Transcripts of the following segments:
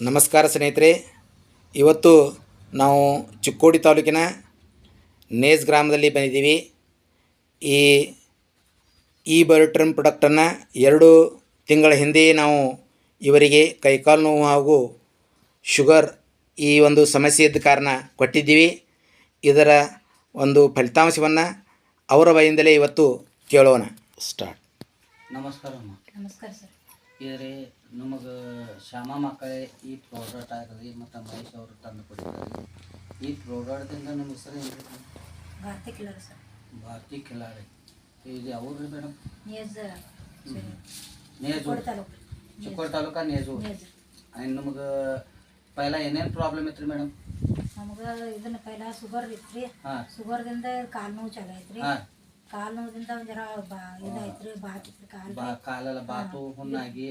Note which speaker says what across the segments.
Speaker 1: ನಮಸ್ಕಾರ ಸ್ನೇಹಿತರೆ. ಇವತ್ತು ನಾವು ಚಿಕ್ಕೋಡಿ ತಾಲೂಕಿನ ನೇಸ್ ಗ್ರಾಮದಲ್ಲಿ ಬಂದಿದ್ದೀವಿ. ಈ ಈ ಬಯೋಟ್ರಮ್ ಪ್ರಾಡಕ್ಟನ್ನು ಎರಡು ತಿಂಗಳ ಹಿಂದೆಯೇ ನಾವು ಇವರಿಗೆ ಕೈಕಾಲು ನೋವು ಹಾಗೂ ಶುಗರ್ ಈ ಒಂದು ಸಮಸ್ಯೆ ಇದ್ದ ಕಾರಣ ಕೊಟ್ಟಿದ್ದೀವಿ. ಇದರ ಒಂದು ಫಲಿತಾಂಶವನ್ನು ಅವರ ಬಾಯಿಂದಲೇ ಇವತ್ತು ಕೇಳೋಣ. ಸ್ಟಾರ್ಟ್
Speaker 2: ನಮಸ್ಕಾರ ಅಮ್ಮ.
Speaker 3: ನಮಸ್ಕಾರ ಸರ್.
Speaker 2: ಇದ್ರಿ ನಮಗೆ ಶ್ಯಾಮ ಮಕ್ಕಳೇ ಈ ಪ್ರಾಡಕ್ಟ್ ಆಗಲಿ ಮತ್ತು ಮಹೇಶ್ ಅವರು ತಂದು ಕೊಟ್ಟಿದ್ದಾರೆ. ಈ ಪ್ರಾಡಕ್ಟ್ದಿಂದ ನಮ್ಮ ಹೆಸರು ಏನು
Speaker 3: ಭಾರತಿ ಕಿಲರ್ ಸರ್.
Speaker 2: ಭಾರತಿ ಖಿಲಾಡಿ ಇದು ರೀ ಮೇಡಮ್
Speaker 3: ನೇಜ್
Speaker 2: ನೇಜು
Speaker 3: ಕೋಡಿ ತಾಲೂಕು
Speaker 2: ಚಿಕ್ಕೋಡಿ ತಾಲೂಕ ನೇಜು
Speaker 3: ನೇಜ್
Speaker 2: ಆ್ಯಂಡ್ ನಮಗೆ ಪೈಲ ಏನೇನು ಪ್ರಾಬ್ಲಮ್ ಇತ್ತು ರೀ ಮೇಡಮ್
Speaker 3: ನಮಗೆ ಇದನ್ನ ಪೈಲ ಶುಗರ್ ಇತ್ತು ರೀ
Speaker 2: ಹಾಂ
Speaker 3: ಶುಗರ್ದಿಂದ ಕಾಲು ನೋವು ಚಲೋ ಐತ್ರಿ.
Speaker 2: ಹಾಂ.
Speaker 3: ಕಾಲು ನೋವುದಿಂದ ಒಂದ್ ಜರ ಬಾ ಇದಾಯ್ತ್ರಿ ಬಾತಿತ್ರಿ ಕಾಲು
Speaker 2: ಬಾ ಕಾಲೆಲ್ಲ ಬಾತು ಹುಣ್ಣಾಗಿ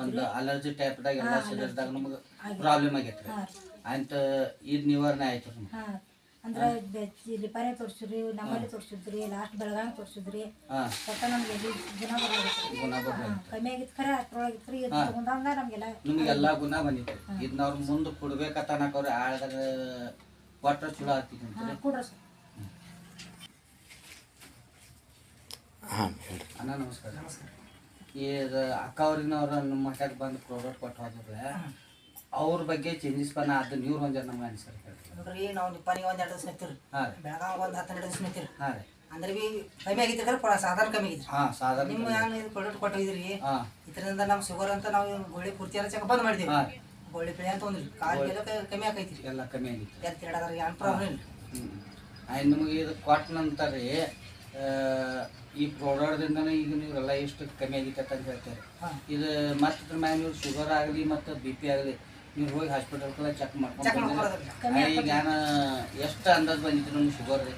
Speaker 2: ಒಂದು ಅಲರ್ಜಿ ಟೈಪ್ ಎಲ್ಲ ಶರೀರದಾಗ ನಮಗೆ ಪ್ರಾಬ್ಲಮ್ ಆಗೈತೆ ರೀ
Speaker 3: ಹಾಂ
Speaker 2: ಅಂತ ಇದು ನಿವಾರಣೆ ಆಯ್ತು
Speaker 3: ಅಂದ್ರೆ ಲಿಪಾನೆ ತೋರಿಸಿದ್ರಿ ನಮ್ಮಲ್ಲಿ ತೋರಿಸಿದ್ರಿ ಲಾಸ್ಟ್ ಬೆಳಗಾವಿ ತೋರಿಸಿದ್ರಿ. ಒಟ್ಟ ನಮ್ಗೆ ಗುಣ ಕಮ್ಮಿ ಆಗಿತ್ತು ಖರೆ ಅದ್ರೊಳಗಿತ್ತು ರೀ ಇದು ತಗೊಂಡಂಗ ನಮಗೆಲ್ಲ
Speaker 2: ನಿಮ್ಗೆಲ್ಲ ಗುಣ ಬಂದಿತ್ತು ಇದನ್ನ ಅವ್ರ ಮುಂದೆ ಕೊಡ್ಬೇಕಂತ ಅನ್ನಕ್ ಅವ್ರು ಆಳ್ದಾಗ ಕೊಟ್ಟ ಚಲೋ ಆಗ್ತಿತ್ತು
Speaker 3: ಕೊಡ್ರಿ ಸರ್
Speaker 1: ಹಾಂ
Speaker 2: ಅಣ್ಣ ನಮಸ್ಕಾರ. ಈಗ ಅಕ್ಕ ಅವ್ರಿನವ್ರು ನಮ್ಮ ಮಠಕ್ಕೆ ಬಂದು ಪ್ರಾಡಕ್ಟ್ ಕೊಟ್ಟು ಹೋದ್ರೆ ಅವ್ರ ಬಗ್ಗೆ ಚೇಂಜಸ್ ಬನ್ನ ಅದನ್ನ ನೀವು ಒಂದ್ ನಮ್ಗೆ ಅನ್ಸರ್
Speaker 4: ನೋಡ್ರಿ ನಾವು ನಿಪ್ಪಾನಿಗೆ ಒಂದು ಎರಡು ದಿವಸ ನಿಂತಿರಿ.
Speaker 2: ಹಾಂ ರೀ.
Speaker 4: ಬೆಳಗಾವಿ ಒಂದು ಹತ್ತೆರಡು ದಿವಸ ನಿಂತಿರಿ.
Speaker 2: ಹಾಂ ರೀ.
Speaker 4: ಅಂದ್ರೆ ಬಿ ಕಮ್ಮಿ ಆಗಿತ್ತು ಅಂದ್ರೆ ಸಾಧಾರಣ ಕಮ್ಮಿ ಆಗಿತ್ತು
Speaker 2: ಹಾಂ ಸಾಧಾರಣ
Speaker 4: ನಿಮ್ಮ ಏನು ಇದು ಪ್ರಾಡಕ್ಟ್ ಕೊಟ್ಟಿದ್ರಿ?
Speaker 2: ಹಾಂ.
Speaker 4: ಇದರಿಂದ ನಮ್ಮ ಶುಗರ್ ಅಂತ ನಾವು ಗೋಳಿ ಪೂರ್ತಿ ಎಲ್ಲ ಚೆಕ್ ಬಂದ್ ಮಾಡಿದ್ದೀವಿ
Speaker 2: ಹಾಂ
Speaker 4: ಗೋಳಿ ಪಿಳಿ ಅಂತ ಒಂದು ಕಾಲು ಎಲ್ಲ ಕ- ಕಮ್ಮಿ ಆಗೈತಿ
Speaker 2: ಎಲ್ಲ ಕಮ್ಮಿ ಆಗಿತ್ತು.
Speaker 4: ಎಲ್ಲಿ ತಿರ್ಗಾಡೋದ್ರ ಏನು ಪ್ರಾಬ್ಲಮ್ ಇಲ್ಲ.
Speaker 2: ನಿಮಗೆ ಇದು ಕೊಟ್ಟ ನಂತರ ರೀ ಈ ಪ್ರಾಡಕ್ಟ್ದಿಂದನೇ ಈಗ ನೀವೆಲ್ಲ ಎಷ್ಟು ಕಮ್ಮಿ ಆಗಿತ್ತ ಅಂತ ಹೇಳ್ತಾರೆ. ಇದು ಮತ್ತೆ ಇದ್ರ ಮ್ಯಾಗ ನೀವು ಶುಗರ್ ಆಗಲಿ ಮತ್ತು ಬಿ ಪಿ ಆಗಲಿ ನೀವು ಹೋಗಿ ಹಾಸ್ಪಿಟಲ್ಗೆಲ್ಲ ಚೆಕ್ ಮಾಡ್ಕೊಂಡು ಈಗ ನಾನು ಎಷ್ಟು ಅಂದಾಜು ಬಂದಿತ್ತು ನಮ್ಗೆ ಶುಗರ್ ರೀ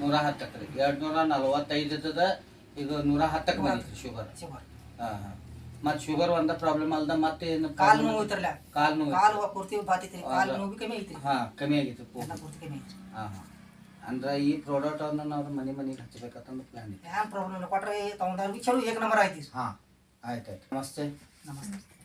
Speaker 4: ನೂರ
Speaker 2: ಹತ್ತಕ್ಕೆ ರೀ ಎರಡು ನೂರ ನಲವತ್ತೈದು ಇದ್ದದ ಈಗ ನೂರ ಹತ್ತಕ್ಕೆ ಬಂದಿತ್ತು ಶುಗರ್ ಹಾಂ ಹಾಂ. ಮತ್ತು ಶುಗರ್ ಒಂದ ಪ್ರಾಬ್ಲಮ್ ಅಲ್ದ ಮತ್ತೆ ಏನು
Speaker 4: ಕಾಲು ನೋವು ಐತ್ರಲ್ಲ.
Speaker 2: ಕಾಲು ನೋವು
Speaker 4: ಕಾಲು ಪೂರ್ತಿ ಬಾತೈತ್ರಿ ಕಾಲು ನೋವು ಬಿ ಕಮ್ಮಿ ಐತ್ರಿ.
Speaker 2: ಹಾಂ ಕಮ್ಮಿ ಆಗಿತ್ತು ಹಾಂ ಹಾಂ. ಅಂದ್ರೆ ಈ ಪ್ರಾಡಕ್ಟ್ ಅನ್ನ ನಾವು ಮನೆ ಮನೆಗೆ ಹಚ್ಚಬೇಕಂತಂದು ಪ್ಲಾನ್ ಇದೆ.
Speaker 4: ಏನು ಪ್ರಾಬ್ಲಮ್ ಇಲ್ಲ ಕೊಟ್ರೆ ತಗೊಂಡವ್ರು ಬಿ ಚಲೋ ಏಕ ನಂಬರ್ ಆಯ್ತು.
Speaker 2: ಹಾಂ ಆಯ್ತು ಆಯ್ತು. ನಮಸ್ತೆ.
Speaker 4: ನಮಸ್ತೆ.